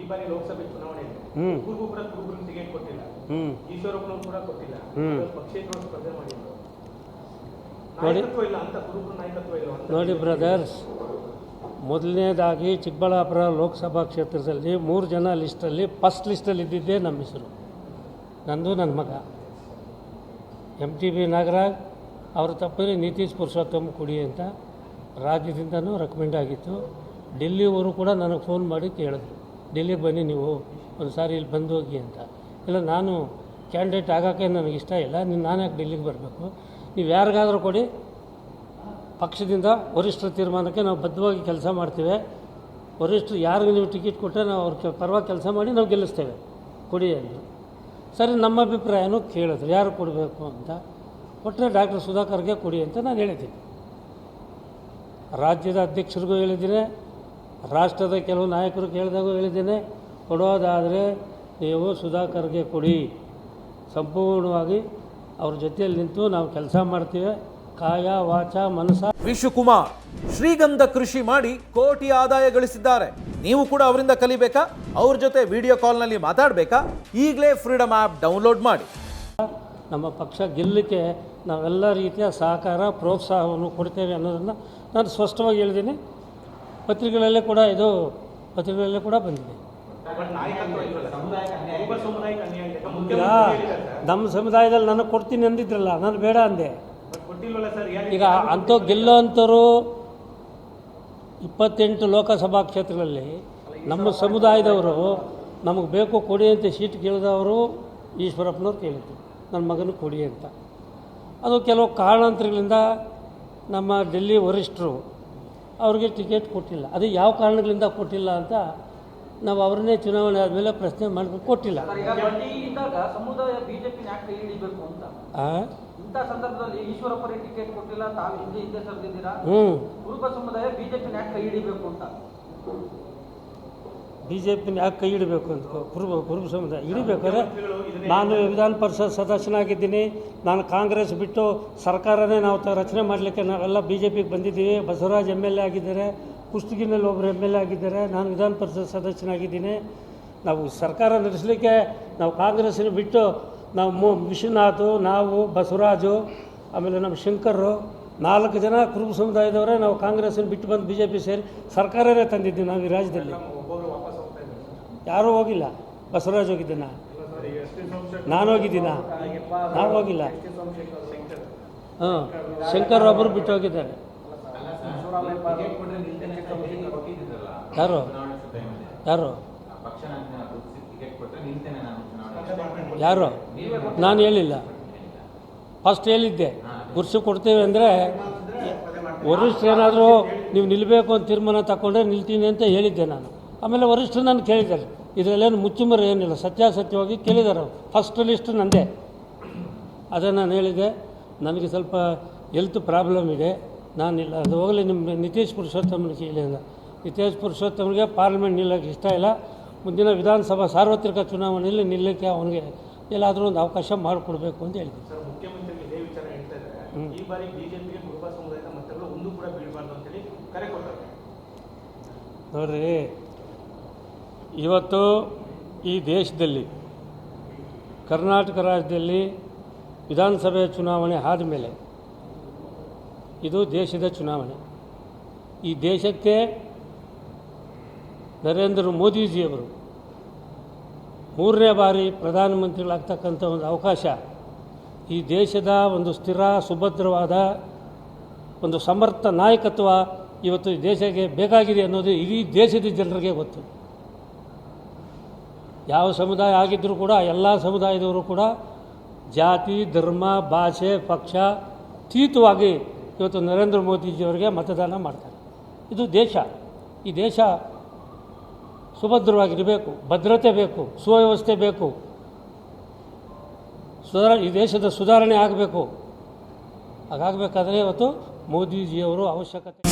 ಈ ಬಾರಿ ಲೋಕಸಭೆ ಚುನಾವಣೆಯಲ್ಲಿ ಹ್ಮ್. ಕೂಡ ಕುರುಬರಿಗೆ ಟಿಕೆಟ್ ಕೊಟ್ಟಿಲ್ಲ. ಹ್ಞೂ ಈಶ್ವರಪ್ಪನವ್ರು ಕೂಡ ಕೊಟ್ಟಿಲ್ಲ. ಹ್ಮ್. ಪಕ್ಷೇತರರು ಸ್ಪರ್ಧೆ ಮಾಡಿದ್ರು? ನೋಡಿ. ನಾಯಕತ್ವ ಇಲ್ಲ ಅಂತ ಕುರುಬರ ನಾಯಕತ್ವ ಇಲ್ಲ ಅಂತ ನೋಡಿ ಬ್ರದರ್ಸ್ ಮೊದಲನೇದಾಗಿ ಚಿಕ್ಕಬಳ್ಳಾಪುರ ಲೋಕಸಭಾ ಕ್ಷೇತ್ರದಲ್ಲಿ ಮೂರು ಜನ ಲಿಸ್ಟಲ್ಲಿ ಫಸ್ಟ್ ಲಿಸ್ಟಲ್ಲಿ ಇದ್ದಿದ್ದೇ ನಮ್ಮ ಹೆಸರು. ನಂದು ನನ್ನ ಮಗ. ಎಂ ಟಿ ಬಿ ನಾಗರಾಜ್ ಅವರು ತಪ್ಪಿದ್ರೆ ನಿತೀಶ್ ಪುರುಷೋತ್ತಮ್ ಕುಡಿ ಅಂತ ರಾಜ್ಯದಿಂದನೂ ರೆಕಮೆಂಡ್ ಆಗಿತ್ತು. ಡೆಲ್ಲಿಯವರು ಕೂಡ ನನಗೆ ಫೋನ್ ಮಾಡಿ ಕೇಳಿದ್ರು. ಡೆಲ್ಲಿಗೆ ಬನ್ನಿ ನೀವು, ಒಂದು ಸಾರಿ ಇಲ್ಲಿ ಬಂದು ಹೋಗಿ ಅಂತ. ಇಲ್ಲ, ನಾನು ಕ್ಯಾಂಡಿಡೇಟ್ ಆಗೋಕ್ಕೆ ನನಗೆ ಇಷ್ಟ ಇಲ್ಲ, ನೀನು ನಾನು ಯಾಕೆ ಡೆಲ್ಲಿಗೆ ಬರಬೇಕು? ನೀವು ಯಾರಿಗಾದರೂ ಕೊಡಿ. ಪಕ್ಷದಿಂದ ವರಿಷ್ಠರ ತೀರ್ಮಾನಕ್ಕೆ ನಾವು ಬದ್ಧವಾಗಿ ಕೆಲಸ ಮಾಡ್ತೇವೆ. ವರಿಷ್ಠರು ಯಾರಿಗೂ ನೀವು ಟಿಕೆಟ್ ಕೊಟ್ಟರೆ ನಾವು ಅವ್ರ ಪರವಾಗಿ ಕೆಲಸ ಮಾಡಿ ನಾವು ಗೆಲ್ಲಿಸ್ತೇವೆ. ಕೊಡಿ ಅಂದರು. ಸರಿ, ನಮ್ಮ ಅಭಿಪ್ರಾಯನೂ ಕೇಳಿದ್ರು. ಯಾರು ಕೊಡಬೇಕು ಅಂತ. ಕೊಟ್ಟರೆ ಡಾಕ್ಟರ್ ಸುಧಾಕರ್ಗೆ ಕೊಡಿ ಅಂತ ನಾನು ಹೇಳಿದ್ದೀನಿ. ರಾಜ್ಯದ ಅಧ್ಯಕ್ಷರಿಗೂ ಹೇಳಿದ್ದೀನಿ. ರಾಷ್ಟ್ರದ ಕೆಲವು ನಾಯಕರು ಕೇಳಿದಾಗೂ ಹೇಳಿದ್ದೇನೆ. ಕೊಡೋದಾದರೆ ನೀವು ಸುಧಾಕರ್ಗೆ ಕೊಡಿ. ಸಂಪೂರ್ಣವಾಗಿ ಅವ್ರ ಜೊತೆಯಲ್ಲಿ ನಿಂತು ನಾವು ಕೆಲಸ ಮಾಡ್ತೀವಿ. ಕಾಯ ವಾಚ ಮನಸ ವಿಶುಕುಮಾರ್ ಶ್ರೀಗಂಧ ಕೃಷಿ ಮಾಡಿ ಕೋಟಿ ಆದಾಯ ಗಳಿಸಿದ್ದಾರೆ. ನೀವು ಕೂಡ ಅವರಿಂದ ಕಲಿಬೇಕಾ? ಅವ್ರ ಜೊತೆ ವಿಡಿಯೋ ಕಾಲ್ನಲ್ಲಿ ಮಾತಾಡಬೇಕಾ? ಈಗಲೇ ಫ್ರೀಡಮ್ ಆ್ಯಪ್ ಡೌನ್ಲೋಡ್ ಮಾಡಿ. ನಮ್ಮ ಪಕ್ಷ ಗೆಲ್ಲಕ್ಕೆ ನಾವೆಲ್ಲ ರೀತಿಯ ಸಹಕಾರ ಪ್ರೋತ್ಸಾಹವನ್ನು ಕೊಡ್ತೇವೆ ಅನ್ನೋದನ್ನು ನಾನು ಸ್ಪಷ್ಟವಾಗಿ ಹೇಳಿದ್ದೀನಿ. ಪತ್ರಿಕೆಗಳಲ್ಲೇ ಕೂಡ ಇದು ಪತ್ರಿಕೆಗಳಲ್ಲೇ ಕೂಡ ಬಂದಿದೆ. ನಮ್ಮ ಸಮುದಾಯದಲ್ಲಿ ನನಗೆ ಕೊಡ್ತೀನಿ ಅಂದಿದ್ರಲ್ಲ, ನಾನು ಬೇಡ ಅಂದೆ. ಈಗ ಅಂಥವು ಗೆಲ್ಲೋ ಅಂಥವ್ರು ಇಪ್ಪತ್ತೆಂಟು ಲೋಕಸಭಾ ಕ್ಷೇತ್ರಗಳಲ್ಲಿ ನಮ್ಮ ಸಮುದಾಯದವರು ನಮಗೆ ಬೇಕು ಕೊಡಿ ಅಂತ ಸೀಟ್ ಕೇಳಿದವರು ಈಶ್ವರಪ್ಪನವ್ರು ಕೇಳಿದ್ರು, ನನ್ನ ಮಗನ ಕೊಡಿ ಅಂತ. ಅದು ಕೆಲವು ಕಾರಣಾಂತರಗಳಿಂದ ನಮ್ಮ ಡೆಲ್ಲಿ ವರಿಷ್ಠರು ಅವ್ರಿಗೆ ಟಿಕೆಟ್ ಕೊಟ್ಟಿಲ್ಲ. ಅದು ಯಾವ ಕಾರಣಗಳಿಂದ ಕೊಟ್ಟಿಲ್ಲ ಅಂತ ನಾವು ಅವ್ರನ್ನೇ ಚುನಾವಣೆ ಆದಮೇಲೆ ಪ್ರಶ್ನೆ ಮಾಡಿ ಕೊಟ್ಟಿಲ್ಲ. ಸರ್, ಈಗ ಬಡ್ಡಿ ಇದ್ದಾಗ ಸಮುದಾಯ ಬಿಜೆಪಿ ಯಾಕೆ ಕೈ ಹಿಡಿಬೇಕು ಅಂತ? ಆ? ಇಂಥ ಸಂದರ್ಭದಲ್ಲಿ ಈಶ್ವರಪ್ಪರಿಗೆ ಟಿಕೆಟ್ ಕೊಟ್ಟಿಲ್ಲ ತಾವು ಹಿಂದೆ ಹಿಂದೆ ಸರಿದಿದ್ದೀರಾ? ಹ್ಞೂ ಕುರುಬ ಸಮುದಾಯ ಬಿಜೆಪಿ ಯಾಕೆ ಕೈ ಹಿಡಿಬೇಕು ಅಂತ ಬಿ ಜೆ ಪಿನ ಯಾಕೆ ಕೈ ಇಡಬೇಕು ಅಂತ ಕುರುಬ ಕುರುಬ ಸಮುದಾಯ ಹಿಡಿಬೇಕಾದ್ರೆ ನಾನು ವಿಧಾನ ಪರಿಷತ್ ಸದಸ್ಯನಾಗಿದ್ದೀನಿ. ನಾನು ಕಾಂಗ್ರೆಸ್ ಬಿಟ್ಟು ಸರ್ಕಾರನೇ ನಾವು ರಚನೆ ಮಾಡಲಿಕ್ಕೆ ನಾವೆಲ್ಲ ಬಿ ಜೆ ಪಿಗೆ ಬಂದಿದ್ದೀವಿ. ಬಸವರಾಜ್ ಎಂ ಎಲ್ ಎ ಆಗಿದ್ದಾರೆ. ಕುಷ್ಟಗಿನಲ್ಲಿ ಒಬ್ಬರು ಎಂ ಎಲ್ ಎ ಆಗಿದ್ದಾರೆ. ನಾನು ವಿಧಾನ ಪರಿಷತ್ ಸದಸ್ಯನಾಗಿದ್ದೀನಿ. ನಾವು ಸರ್ಕಾರ ನಡೆಸಲಿಕ್ಕೆ ನಾವು ಕಾಂಗ್ರೆಸ್ನ ಬಿಟ್ಟು ನಾವು ಮು ವಿಶ್ವನಾಥ್, ನಾವು, ಬಸವರಾಜು, ಆಮೇಲೆ ನಮ್ಮ ಶಂಕರು ನಾಲ್ಕು ಜನ ಕುರುಬ ಸಮುದಾಯದವರೇ ನಾವು ಕಾಂಗ್ರೆಸ್ನ ಬಿಟ್ಟು ಬಂದು ಬಿ ಜೆ ಪಿ ಸೇರಿ ಸರ್ಕಾರನೇ ತಂದಿದ್ದೀವಿ ನಾವು ಈ ರಾಜ್ಯದಲ್ಲಿ. ಯಾರೂ ಹೋಗಿಲ್ಲ. ಬಸವರಾಜ್ ಹೋಗಿದ್ದೀನ? ನಾನು ಹೋಗಿದ್ದೀನ? ನಾನು ಹೋಗಿಲ್ಲ. ಹಾಂ, ಶಂಕರ್ ಒಬ್ಬರು ಬಿಟ್ಟು ಹೋಗಿದ್ದಾರೆ. ಯಾರು? ಯಾರು? ಯಾರು? ನಾನು ಹೇಳಿಲ್ಲ. ಫಸ್ಟ್ ಹೇಳಿದ್ದೆ. ಗುರ್ಸು ಕೊಡ್ತೇವೆ ಅಂದರೆ ವರಿಷ್ಠ ಏನಾದರೂ ನೀವು ನಿಲ್ಲಬೇಕು ಅಂತ ತೀರ್ಮಾನ ತಗೊಂಡ್ರೆ ನಿಲ್ತೀನಿ ಅಂತ ಹೇಳಿದ್ದೆ ನಾನು. ಆಮೇಲೆ ವರಿಷ್ಠರು ನಾನು ಕೇಳಿದ್ದಾರೆ. ಇದರಲ್ಲೇನು ಮುಚ್ಚುಮರೆ ಏನಿಲ್ಲ ಸತ್ಯಾಸತ್ಯವಾಗಿ ಕೇಳಿದ್ದಾರೆ ಅವ್ರು. ಫಸ್ಟ್ ಲಿಸ್ಟ್ ನಂದೇ. ಅದೇ ನಾನು ಹೇಳಿದೆ ನನಗೆ ಸ್ವಲ್ಪ ಹೆಲ್ತ್ ಪ್ರಾಬ್ಲಮ್ ಇದೆ. ನಾನಿಲ್ಲ ಅದು ಹೋಗಲಿ ನಿಮ್ಮ ನಿತೀಶ್ ಪುರುಷೋತ್ತಮನ ಕೇಳಿ ಅಂದ. ನಿತೀಶ್ ಪುರುಷೋತ್ತಮನಿಗೆ ಪಾರ್ಲಿಮೆಂಟ್ ನಿಲ್ಲಕ್ಕೆ ಇಷ್ಟ ಇಲ್ಲ. ಮುಂದಿನ ವಿಧಾನಸಭಾ ಸಾರ್ವತ್ರಿಕ ಚುನಾವಣೆಯಲ್ಲಿ ನಿಲ್ಲಕ್ಕೆ ಅವನಿಗೆ ಎಲ್ಲಾದರೂ ಒಂದು ಅವಕಾಶ ಮಾಡಿಕೊಡ್ಬೇಕು ಅಂತ ಕೊಟ್ಟರು ನೋಡ್ರಿ ಇವತ್ತು ಈ ದೇಶದಲ್ಲಿ, ಕರ್ನಾಟಕ ರಾಜ್ಯದಲ್ಲಿ ವಿಧಾನಸಭೆ ಚುನಾವಣೆ ಆದಮೇಲೆ, ಇದು ದೇಶದ ಚುನಾವಣೆ. ಈ ದೇಶಕ್ಕೆ ನರೇಂದ್ರ ಮೋದಿಜಿಯವರು ಮೂರನೇ ಬಾರಿ ಪ್ರಧಾನಮಂತ್ರಿಗಳಾಗ್ತಕ್ಕಂಥ ಒಂದು ಅವಕಾಶ, ಈ ದೇಶದ ಒಂದು ಸ್ಥಿರ, ಸುಭದ್ರವಾದ ಒಂದು ಸಮರ್ಥ ನಾಯಕತ್ವ ಇವತ್ತು ದೇಶಕ್ಕೆ ಬೇಕಾಗಿದೆ ಅನ್ನೋದು ಇಡೀ ದೇಶದ ಜನರಿಗೆ ಗೊತ್ತು. ಯಾವ ಸಮುದಾಯ ಆಗಿದ್ದರೂ ಕೂಡ, ಎಲ್ಲ ಸಮುದಾಯದವರು ಕೂಡ ಜಾತಿ, ಧರ್ಮ, ಭಾಷೆ, ಪಕ್ಷ ತೀತವಾಗಿ ಇವತ್ತು ನರೇಂದ್ರ ಮೋದಿಜಿಯವರಿಗೆ ಮತದಾನ ಮಾಡ್ತಾರೆ. ಇದು ದೇಶ. ಈ ದೇಶ ಸುಭದ್ರವಾಗಿರಬೇಕು, ಭದ್ರತೆ ಬೇಕು, ಸುವ್ಯವಸ್ಥೆ ಬೇಕು. ಸುಧಾರ, ಈ ದೇಶದ ಸುಧಾರಣೆ ಆಗಬೇಕು. ಹಾಗಾಗಬೇಕಾದ್ರೆ ಇವತ್ತು ಮೋದಿಜಿಯವರು ಅವಶ್ಯಕತೆ